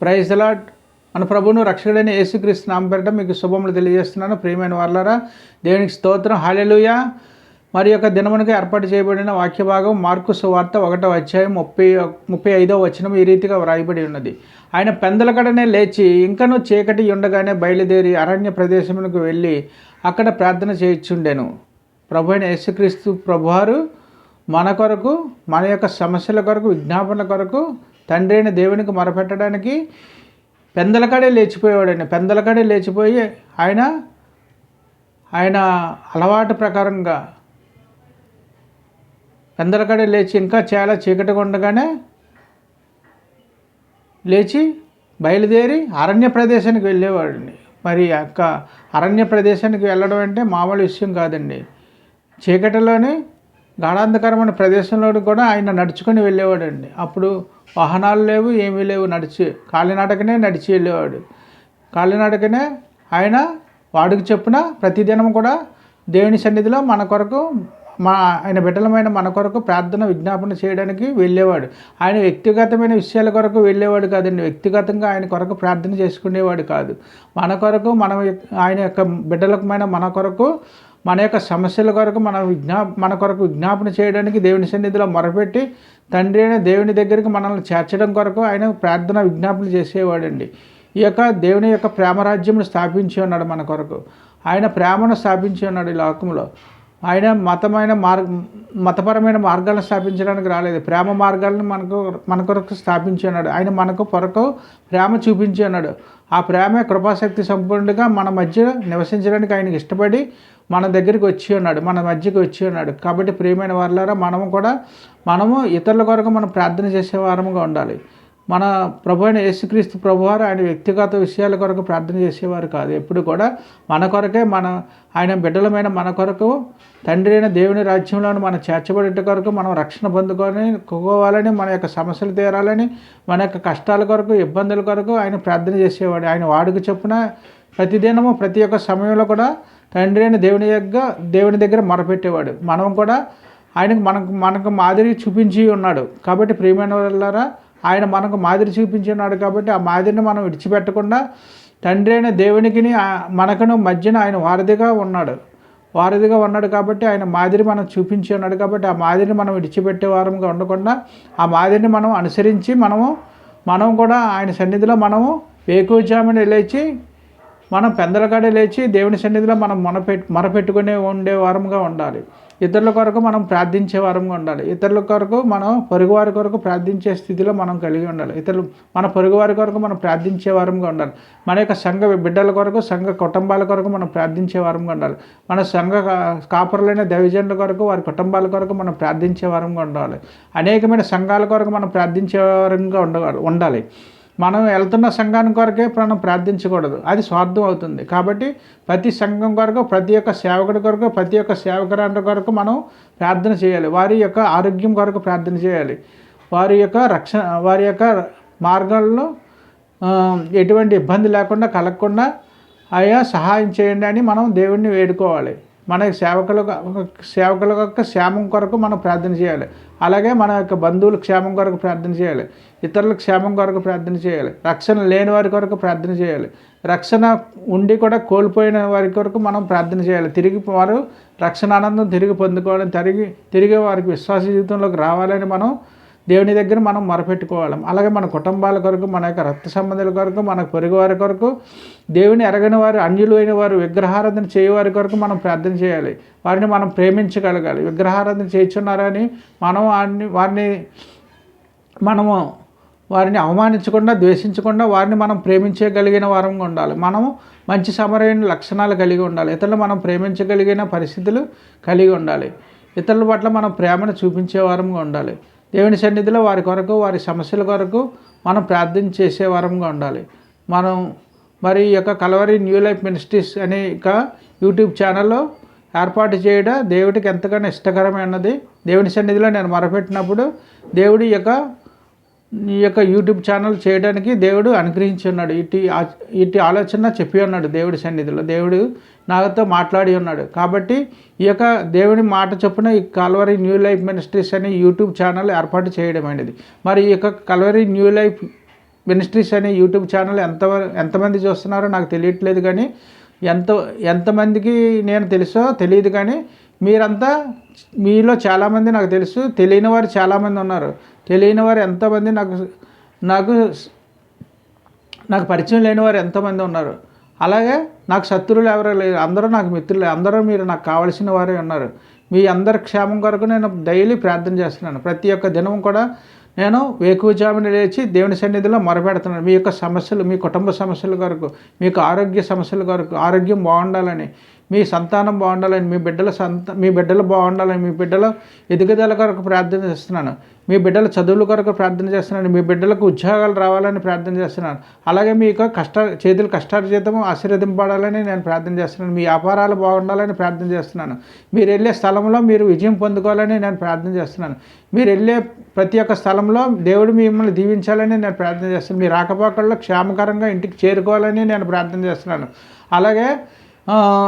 Praise allot మన ప్రభువును రక్షకుడైన యేసుక్రీస్తు నామపేరట మీకు శుభములు తెలియజేస్తున్నాను. ప్రియమైన వాళ్ళరా దేవునికి స్తోత్రం. హాలెలుయ మరి యొక్క దినమునకు ఏర్పాటు చేయబడిన వాక్య భాగం మార్కు సువార్త ఒకటో అధ్యాయం ముప్పై ముప్పై ఐదో వచనం ఈ రీతిగా వ్రాయబడి ఉన్నది. ఆయన పెందలకడనే లేచి ఇంకనూ చీకటి ఉండగానే బయలుదేరి అరణ్య ప్రదేశమునకు వెళ్ళి అక్కడ ప్రార్థన చేయించుండెను. ప్రభు అయిన యేసుక్రీస్తు ప్రభువారు మన కొరకు మన యొక్క సమస్యల కొరకు విజ్ఞాపన కొరకు తండ్రి అయిన దేవునికి మొరపెట్టడానికి పెందలకాడే లేచిపోయేవాడండి పెందలకాడే లేచిపోయి ఆయన ఆయన అలవాటు ప్రకారంగా పెందలకాడే లేచి ఇంకా చాలా చీకటిగా ఉండగానే లేచి బయలుదేరి అరణ్య ప్రదేశానికి వెళ్ళేవాడండి మరి యొక్క అరణ్య ప్రదేశానికి వెళ్ళడం అంటే మామూలు విషయం కాదండి. చీకటిలోనే గాఢాంధకరమైన ప్రదేశంలో కూడా ఆయన నడుచుకొని వెళ్ళేవాడండి. అప్పుడు వాహనాలు లేవు ఏమీ లేవు నడిచి కాలినడకనే నడిచి వెళ్ళేవాడు. కాలినడకనే ఆయన వాడికి చెప్పున ప్రతిదినం కూడా దేవుని సన్నిధిలో మన కొరకు మా ఆయన బిడ్డలమైన మన కొరకు ప్రార్థన విజ్ఞాపన చేయడానికి వెళ్ళేవాడు. ఆయన వ్యక్తిగతమైన విషయాల కొరకు వెళ్ళేవాడు కాదండి. వ్యక్తిగతంగా ఆయన కొరకు ప్రార్థన చేసుకునేవాడు కాదు. మన కొరకు మన ఆయన యొక్క బిడ్డలకమైన మన కొరకు మన యొక్క సమస్యల కొరకు మన విజ్ఞా మన కొరకు విజ్ఞాపన చేయడానికి దేవుని సన్నిధిలో మొరపెట్టి తండ్రి అయిన దేవుని దగ్గరికి మనల్ని చేర్చడం కొరకు ఆయన ప్రార్థన విజ్ఞాపన చేసేవాడండి. ఈ యొక్క దేవుని యొక్క ప్రేమరాజ్యమును స్థాపించి ఉన్నాడు మన కొరకు. ఆయన ప్రేమను స్థాపించి ఉన్నాడు ఈ లోకంలో. ఆయన మతమైన మార్గ మతపరమైన మార్గాలను స్థాపించడానికి రాలేదు. ప్రేమ మార్గాలను మనకు మన కొరకు స్థాపించి ఉన్నాడు. ఆయన మనకు కొరకు ప్రేమ చూపించి ఉన్నాడు. ఆ ప్రేమ కృపాశక్తి సంపూర్ణుడిగా మన మధ్య నివసించడానికి ఆయనకి ఇష్టపడి మన దగ్గరికి వచ్చి ఉన్నాడు మన మధ్యకి వచ్చి ఉన్నాడు. కాబట్టి ప్రియమైన వాళ్ళారా మనము కూడా మనము ఇతరుల కొరకు మనం ప్రార్థన చేసే వారముగా ఉండాలి. మన ప్రభు అయిన యేసుక్రీస్తు ప్రభువారు ఆయన వ్యక్తిగత విషయాల కొరకు ప్రార్థన చేసేవారు కాదు. ఎప్పుడు కూడా మన కొరకే మన ఆయన బిడ్డలమైన మన కొరకు తండ్రి అయిన దేవుని రాజ్యంలోని మనం చేర్చబడేట కొరకు మనం రక్షణ పొందుకొని కోవాలని మన యొక్క సమస్యలు తీరాలని మన యొక్క కష్టాల కొరకు ఇబ్బందుల కొరకు ఆయన ప్రార్థన చేసేవాడు. ఆయన వాడుకు చొప్పున ప్రతిదినము ప్రతి ఒక్క సమయంలో కూడా తండ్రి అయిన దేవుని యొక్క దేవుని దగ్గర మొరపెట్టేవాడు. మనం కూడా ఆయనకు మనకు మనకు మాదిరి చూపించి ఉన్నాడు. కాబట్టి ప్రియమైన వాళ్ళారా ఆయన మనకు మాదిరి చూపించి ఉన్నాడు కాబట్టి ఆ మాదిరిని మనం విడిచిపెట్టకుండా తండ్రి అయిన దేవునికి మనకును మధ్యన ఆయన వారధిగా ఉన్నాడు. వారధిగా ఉన్నాడు కాబట్టి ఆయన మాదిరి మనం చూపించి ఉన్నాడు కాబట్టి ఆ మాదిరిని మనం విడిచిపెట్టే వారంగా ఉండకుండా ఆ మాదిరిని మనం అనుసరించి మనము మనం కూడా ఆయన సన్నిధిలో మనము వేకువజామున లేచి మనం పెందలకాడ లేచి దేవుని సన్నిధిలో మనం మొనపెట్ మొరపెట్టుకునే ఉండే వారంగా ఉండాలి. ఇతరుల కొరకు మనం ప్రార్థించే వారంగా ఉండాలి. ఇతరుల కొరకు మనం పొరుగువారి కొరకు ప్రార్థించే స్థితిలో మనం కలిగి ఉండాలి. ఇతరులు మన పొరుగువారి కొరకు మనం ప్రార్థించే వారంగా ఉండాలి. మన యొక్క సంఘ బిడ్డల కొరకు సంఘ కుటుంబాల కొరకు మనం ప్రార్థించే వారంగా ఉండాలి. మన సంఘ కాపురులైన దైవజనుల కొరకు వారి కుటుంబాల కొరకు మనం ప్రార్థించే వారంగా ఉండాలి. అనేకమైన సంఘాల కొరకు మనం ప్రార్థించే వారంగా ఉండాలి ఉండాలి. మనం వెళ్తున్న సంఘానికి కొరకే మనం ప్రార్థించకూడదు. అది స్వార్థం అవుతుంది. కాబట్టి ప్రతి సంఘం కొరకు ప్రతి ఒక్క సేవకుడి కొరకు ప్రతి ఒక్క సేవకురాండ్ర కొరకు మనం ప్రార్థన చేయాలి. వారి యొక్క ఆరోగ్యం కొరకు ప్రార్థన చేయాలి. వారి యొక్క రక్షణ వారి యొక్క మార్గాల్లో ఎటువంటి ఇబ్బంది లేకుండా కలగకుండా అయ్యా సహాయం చేయండి అని మనం దేవుణ్ణి వేడుకోవాలి. మన సేవకుల సేవకుల యొక్క క్షేమం కొరకు మనం ప్రార్థన చేయాలి. అలాగే మన యొక్క బంధువుల క్షేమం కొరకు ప్రార్థన చేయాలి. ఇతరుల క్షేమం కొరకు ప్రార్థన చేయాలి. రక్షణ లేని వారి కొరకు ప్రార్థన చేయాలి. రక్షణ ఉండి కూడా కోల్పోయిన వారి కొరకు మనం ప్రార్థన చేయాలి. తిరిగి వారు రక్షణ ఆనందం తిరిగి పొందుకోవాలని తిరిగి తిరిగి వారికి విశ్వాస జీవితంలోకి రావాలని మనం దేవుని దగ్గర మనం మొరపెట్టుకోవాలి. అలాగే మన కుటుంబాల కొరకు మన యొక్క రక్త సంబంధాల కొరకు మన పొరుగు వారి కొరకు దేవుని ఎరగని వారు అన్యులైన వారు విగ్రహారాధన చేయవారి కొరకు మనం ప్రార్థన చేయాలి. వారిని మనం ప్రేమించగలగాలి. విగ్రహారాధన చేయించున్నారని మనం వారిని వారిని మనము వారిని అవమానించకుండా ద్వేషించకుండా వారిని మనం ప్రేమించగలిగిన వారంగా ఉండాలి. మనము మంచి సమరైన లక్షణాలు కలిగి ఉండాలి. ఇతరులు మనం ప్రేమించగలిగిన పరిస్థితులు కలిగి ఉండాలి. ఇతరుల పట్ల మనం ప్రేమను చూపించే వారంగా ఉండాలి. దేవుని సన్నిధిలో వారి కొరకు వారి సమస్యల కొరకు మనం ప్రార్థన చేసే వారంగా ఉండాలి. మనం మరి ఈ యొక్క కలవరి న్యూ లైఫ్ మినిస్ట్రీస్ అనే ఇక యూట్యూబ్ ఛానల్లో ఏర్పాటు చేయడం దేవుడికి ఎంతగానో ఇష్టకరమైనది. దేవుని సన్నిధిలో నేను మొరపెట్టినప్పుడు దేవుడి యొక్క ఈ యొక్క యూట్యూబ్ ఛానల్ చేయడానికి దేవుడు అనుగ్రహించి ఉన్నాడు. ఇటు ఇటు ఆలోచన చెప్పి ఉన్నాడు దేవుడి సన్నిధిలో. దేవుడు నాతో మాట్లాడి ఉన్నాడు. కాబట్టి ఈ యొక్క దేవుని మాట చొప్పున ఈ కల్వరీ న్యూ లైఫ్ మినిస్ట్రీస్ అనే యూట్యూబ్ ఛానల్ ఏర్పాటు చేయడం అనేది మరి ఈ యొక్క కల్వరీ న్యూ లైఫ్ మినిస్ట్రీస్ అనే యూట్యూబ్ ఛానల్ ఎంత ఎంతమంది చూస్తున్నారో నాకు తెలియట్లేదు కానీ ఎంత ఎంతమందికి నేను తెలుసో తెలియదు కానీ మీరంతా మీలో చాలామంది నాకు తెలుసు. తెలియని వారు చాలామంది ఉన్నారు. తెలియని వారు ఎంతమంది నాకు నాకు నాకు పరిచయం లేని వారు ఎంతమంది ఉన్నారు. అలాగే నాకు శత్రువులు ఎవరూ లేరు. అందరూ నాకు మిత్రులే. అందరూ మీరు నాకు కావలసిన వారే ఉన్నారు. మీ అందరి క్షేమం కొరకు నేను డైలీ ప్రార్థన చేస్తున్నాను. ప్రతి ఒక్క దినం కూడా నేను వేకువజామున లేచి దేవుని సన్నిధిలో మొరపెడుతున్నాను. మీ యొక్క సమస్యలు మీ కుటుంబ సమస్యల కొరకు మీకు ఆరోగ్య సమస్యల కొరకు ఆరోగ్యం బాగుండాలని మీ సంతానం బాగుండాలని మీ బిడ్డల సంత మీ బిడ్డలు బాగుండాలని మీ బిడ్డల ఎదుగుదల కొరకు ప్రార్థన చేస్తున్నాను. మీ బిడ్డల చదువుల కొరకు ప్రార్థన చేస్తున్నాను. మీ బిడ్డలకు ఉద్యోగాలు రావాలని ప్రార్థన చేస్తున్నాను. అలాగే మీకు కష్ట చేతులు కష్టార్జితము ఆశీర్వదింపడాలని నేను ప్రార్థన చేస్తున్నాను. మీ వ్యాపారాలు బాగుండాలని ప్రార్థన చేస్తున్నాను. మీరు వెళ్ళే స్థలంలో మీరు విజయం పొందుకోవాలని నేను ప్రార్థన చేస్తున్నాను. మీరు వెళ్ళే ప్రతి ఒక్క స్థలంలో దేవుడు మిమ్మల్ని దీవించాలని నేను ప్రార్థన చేస్తున్నాను. మీ రాకపోకల్లో క్షేమకరంగా ఇంటికి చేరుకోవాలని నేను ప్రార్థన చేస్తున్నాను. అలాగే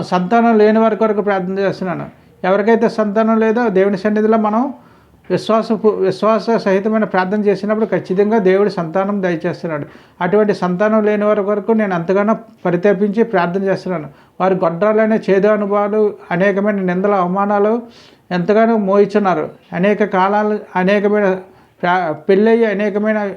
సంతానం లేని వారి కొరకు ప్రార్థన చేస్తున్నాను. ఎవరికైతే సంతానం లేదో దేవుని సన్నిధిలో మనం విశ్వాస విశ్వాస సహితమైన ప్రార్థన చేసినప్పుడు ఖచ్చితంగా దేవుడి సంతానం దయచేస్తున్నాడు. అటువంటి సంతానం లేని వారి వరకు నేను ఎంతగానో పరితపించి ప్రార్థన చేస్తున్నాను. వారి గొడ్రాలనే చేదు అనుభవాలు అనేకమైన నిందల అవమానాలు ఎంతగానో మోయిచున్నారు. అనేక కాలాలు అనేకమైన పెళ్ళయ్యి అనేకమైన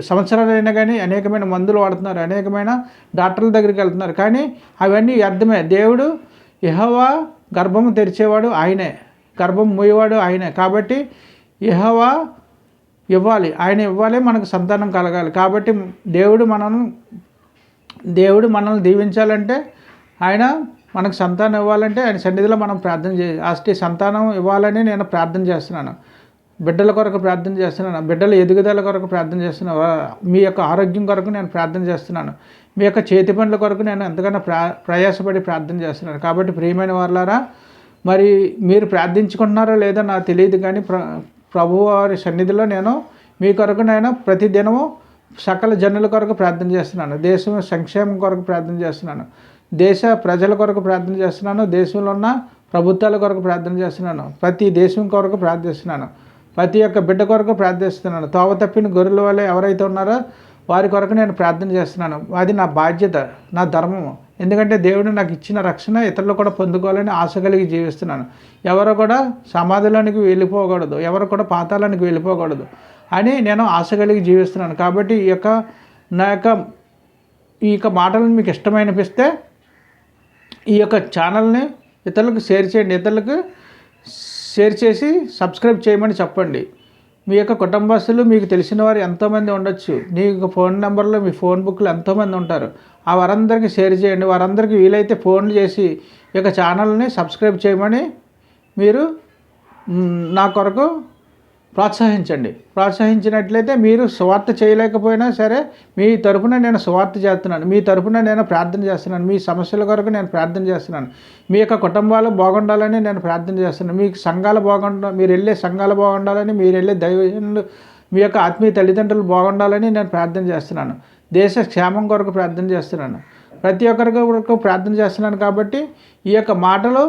సంవత్సరాలైనా కానీ అనేకమైన మందులు వాడుతున్నారు అనేకమైన డాక్టర్ల దగ్గరికి వెళ్తున్నారు. కానీ అవన్నీ అర్థమే దేవుడు యహవా గర్భం తెరిచేవాడు ఆయనే. గర్భం మూయేవాడు ఆయనే. కాబట్టి యహవా ఇవ్వాలి. ఆయన ఇవ్వాలి మనకు సంతానం కలగాలి. కాబట్టి దేవుడు మనను దేవుడు మనల్ని దీవించాలంటే ఆయన మనకు సంతానం ఇవ్వాలంటే ఆయన సన్నిధిలో మనం ప్రార్థన చే అష్టి సంతానం ఇవ్వాలని నేను ప్రార్థన చేస్తున్నాను. బిడ్డల కొరకు ప్రార్థన చేస్తున్నాను. బిడ్డల ఎదుగుదల కొరకు ప్రార్థన చేస్తున్నాను మీ యొక్క ఆరోగ్యం కొరకు నేను ప్రార్థన చేస్తున్నాను. మీ యొక్క చేతి పనుల కొరకు నేను ఎంతగానో ప్రా ప్రయాసపడి ప్రార్థన చేస్తున్నాను. కాబట్టి ప్రియమైన వాళ్ళారా మరి మీరు ప్రార్థించుకుంటున్నారో లేదో నాకు తెలియదు కానీ ప్ర ప్రభువారి సన్నిధిలో నేను మీ కొరకు నేను ప్రతిదినము సకల జనుల కొరకు ప్రార్థన చేస్తున్నాను. దేశం సంక్షేమం కొరకు ప్రార్థన చేస్తున్నాను. దేశ ప్రజల కొరకు ప్రార్థన చేస్తున్నాను. దేశంలో ఉన్న ప్రభుత్వాల కొరకు ప్రార్థన చేస్తున్నాను. ప్రతి దేశం కొరకు ప్రార్థిస్తున్నాను. ప్రతి ఒక్క బిడ్డ కొరకు ప్రార్థిస్తున్నాను. తోవ తప్పిన గొర్రెల వల్ల ఎవరైతే ఉన్నారో వారి కొరకు నేను ప్రార్థన చేస్తున్నాను. అది నా బాధ్యత నా ధర్మము ఎందుకంటే దేవుడు నాకు ఇచ్చిన రక్షణ ఇతరులు కూడా పొందుకోవాలని ఆశ కలిగి జీవిస్తున్నాను. ఎవరు కూడా సమాధిలోనికి వెళ్ళిపోకూడదు ఎవరు కూడా పాతాలానికి వెళ్ళిపోకూడదు అని నేను ఆశ కలిగి జీవిస్తున్నాను. కాబట్టి ఈ యొక్క నా యొక్క ఈ యొక్క మాటలను మీకు ఇష్టమైనపిస్తే ఈ యొక్క ఛానల్ని ఇతరులకు షేర్ చేయండి. ఇతరులకు షేర్ చేసి సబ్స్క్రైబ్ చేయమని చెప్పండి. మీ యొక్క కుటుంబస్తులు మీకు తెలిసిన వారు ఎంతోమంది ఉండొచ్చు. మీ యొక్క ఫోన్ నెంబర్లో మీ ఫోన్ బుక్లు ఎంతోమంది ఉంటారు. ఆ వారందరికీ షేర్ చేయండి. వారందరికీ వీలైతే ఫోన్లు చేసి ఈ యొక్క ఛానల్ని సబ్స్క్రైబ్ చేయమని మీరు నా కొరకు ప్రోత్సహించండి. ప్రోత్సహించినట్లయితే మీరు స్వార్థ చేయలేకపోయినా సరే మీ తరపున నేను స్వార్థ చేస్తున్నాను. మీ తరపున నేను ప్రార్థన చేస్తున్నాను. మీ సమస్యల కొరకు నేను ప్రార్థన చేస్తున్నాను. మీ యొక్క కుటుంబాలు బాగుండాలని నేను ప్రార్థన చేస్తున్నాను. మీకు సంఘాలు బాగుండ మీరు వెళ్ళే సంఘాలు బాగుండాలని మీరు వెళ్ళే దైవజనులు మీ యొక్క ఆత్మీయ తల్లిదండ్రులు బాగుండాలని నేను ప్రార్థన చేస్తున్నాను. దేశ క్షేమం కొరకు ప్రార్థన చేస్తున్నాను. ప్రతి ఒక్కరికి కొరకు ప్రార్థన చేస్తున్నాను కాబట్టి ఈ యొక్క మాటలు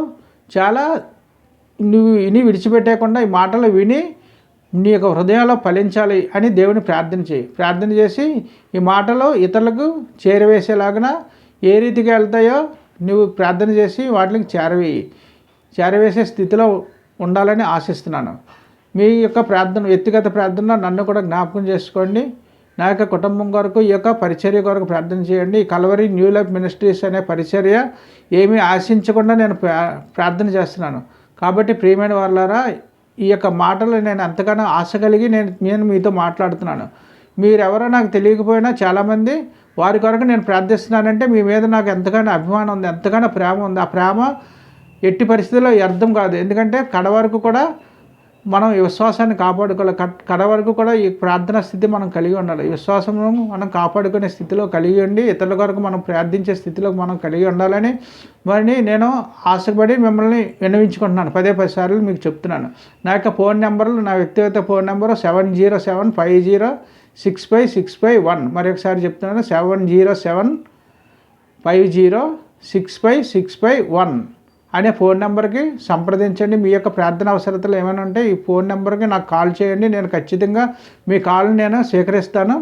చాలా నువ్వు విని విడిచిపెట్టేయకుండా ఈ మాటలు విని నీ యొక్క హృదయంలో ఫలించాలి అని దేవుని ప్రార్థన చేయి. ప్రార్థన చేసి ఈ మాటలు ఇతరులకు చేరవేసేలాగిన ఏ రీతికి వెళ్తాయో నువ్వు ప్రార్థన చేసి వాటికి చేరవేయి. చేరవేసే స్థితిలో ఉండాలని ఆశిస్తున్నాను. మీ యొక్క ప్రార్థన వ్యక్తిగత ప్రార్థన నన్ను కూడా జ్ఞాపకం చేసుకోండి. నా యొక్క కుటుంబం కొరకు ఈ యొక్క పరిచర్య కొరకు ప్రార్థన చేయండి. కలవరి న్యూ లైఫ్ మినిస్ట్రీస్ అనే పరిచర్య ఏమీ ఆశించకుండా నేను ప్రార్థన చేస్తున్నాను. కాబట్టి ప్రియమైన వాళ్ళారా ఈ యొక్క మాటలు నేను ఎంతగానో ఆశ కలిగి నేను నేను మీతో మాట్లాడుతున్నాను. మీరెవరో నాకు తెలియకపోయినా చాలామంది వారి కొరకు నేను ప్రార్థిస్తున్నానంటే మీ మీద నాకు ఎంతగానో అభిమానం ఉంది ఎంతగానో ప్రేమ ఉంది. ఆ ప్రేమ ఎట్టి పరిస్థితుల్లో అర్థం కాదు. ఎందుకంటే కడ వరకు కూడా మనం విశ్వాసాన్ని కాపాడుకోవాలి. కడ వరకు కూడా ఈ ప్రార్థన స్థితి మనం కలిగి ఉండాలి. విశ్వాసము మనం కాపాడుకునే స్థితిలో కలిగి ఉండి ఇతరుల కొరకు మనం ప్రార్థించే స్థితిలో మనం కలిగి ఉండాలని మరి నేను ఆశపడి మిమ్మల్ని విన్నవించుకుంటున్నాను. పదే పది సార్లు మీకు చెప్తున్నాను. నా యొక్క ఫోన్ నెంబర్లు నా వ్యక్తిగత phone number seven zero seven five zero six five six five one. మరొకసారి చెప్తున్నాను seven zero seven five zero six five six five one. అనే ఫోన్ నెంబర్కి సంప్రదించండి. మీ యొక్క ప్రార్థన అవసరతలు ఏమైనా ఉంటే ఈ ఫోన్ నెంబర్కి నాకు కాల్ చేయండి. నేను ఖచ్చితంగా మీ కాల్ని నేను స్వీకరిస్తాను.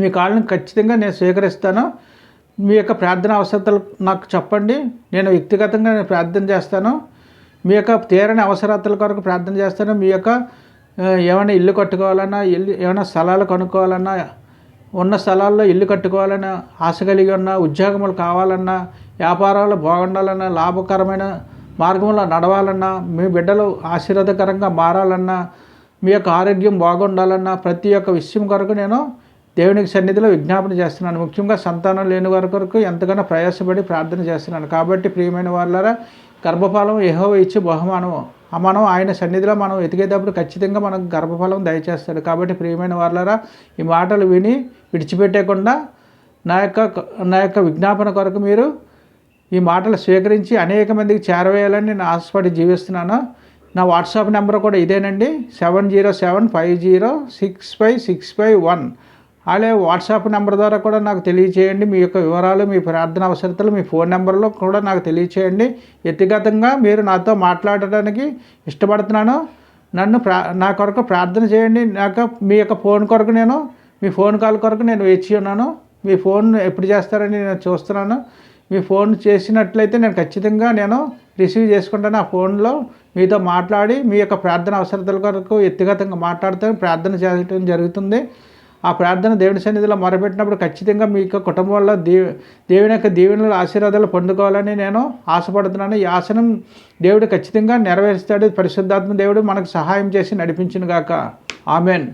మీ కాల్ని ఖచ్చితంగా నేను స్వీకరిస్తాను. మీ యొక్క ప్రార్థన అవసరతలు నాకు చెప్పండి. నేను వ్యక్తిగతంగా నేను ప్రార్థన చేస్తాను. మీ యొక్క తీరని అవసరతల కొరకు ప్రార్థన చేస్తాను. మీ యొక్క ఏమైనా ఇల్లు కట్టుకోవాలన్నా ఇల్లు ఏమైనా స్థలాలు కొనుక్కోవాలన్నా ఉన్న స్థలాల్లో ఇల్లు కట్టుకోవాలన్నా ఆశ కలిగి ఉన్న ఉద్యోగములు కావాలన్నా వ్యాపారాలు బాగుండాలన్నా లాభకరమైన మార్గంలో నడవాలన్నా మీ బిడ్డలు ఆశీర్వాదకరంగా మారాలన్నా మీ యొక్క ఆరోగ్యం బాగుండాలన్నా ప్రతి ఒక్క విషయం కొరకు నేను దేవునికి సన్నిధిలో విజ్ఞాపన చేస్తున్నాను. ముఖ్యంగా సంతానం లేని వారి కొరకు ఎంతగానో ప్రయాసపడి ప్రార్థన చేస్తున్నాను. కాబట్టి ప్రియమైన వాళ్ళారా గర్భఫలం ఏహో ఇచ్చి బహుమానం ఆ మనం ఆయన సన్నిధిలో మనం ఎతికేటప్పుడు ఖచ్చితంగా మనకు గర్భఫలం దయచేస్తాడు. కాబట్టి ప్రియమైన వాళ్ళారా ఈ మాటలు విని విడిచిపెట్టకుండా నా యొక్క నా యొక్క విజ్ఞాపన కొరకు మీరు ఈ మాటలు స్వీకరించి అనేక మందికి చేరవేయాలని నేను ఆశపడి జీవిస్తున్నాను. నా వాట్సాప్ నెంబర్ కూడా ఇదేనండి. Seven zero seven five zero six five six five one. అలాగే వాట్సాప్ నెంబర్ ద్వారా కూడా నాకు తెలియచేయండి. మీ యొక్క వివరాలు మీ ప్రార్థన అవసరతలు మీ ఫోన్ నెంబర్లో కూడా నాకు తెలియచేయండి. వ్యక్తిగతంగా మీరు నాతో మాట్లాడడానికి ఇష్టపడుతున్నాను. నన్ను ప్రా నా కొరకు ప్రార్థన చేయండి. నాకు మీ యొక్క ఫోన్ కొరకు నేను మీ ఫోన్ కాల్ కొరకు నేను వేచి ఉన్నాను. మీ ఫోన్ ఎప్పుడు చేస్తారని నేను చూస్తున్నాను. మీ ఫోన్ చేసినట్లయితే నేను ఖచ్చితంగా నేను రిసీవ్ చేసుకుంటాను ఆ ఫోన్లో. మీతో మాట్లాడి మీ యొక్క ప్రార్థన అవసరతల కొరకు వ్యక్తిగతంగా మాట్లాడుతూ ప్రార్థన చేయడం జరుగుతుంది. ఆ ప్రార్థన దేవుని సన్నిధిలో మొరపెట్టినప్పుడు ఖచ్చితంగా మీ యొక్క కుటుంబంలో దేవు దేవుని యొక్క దీవెనలు ఆశీర్వాదాలు పొందుకోవాలని నేను ఆశపడుతున్నాను. ఈ ఆసనం దేవుడు ఖచ్చితంగా నెరవేరుస్తాడు. పరిశుద్ధాత్మ దేవుడు మనకు సహాయం చేసి నడిపించును గాక. ఆమెన్.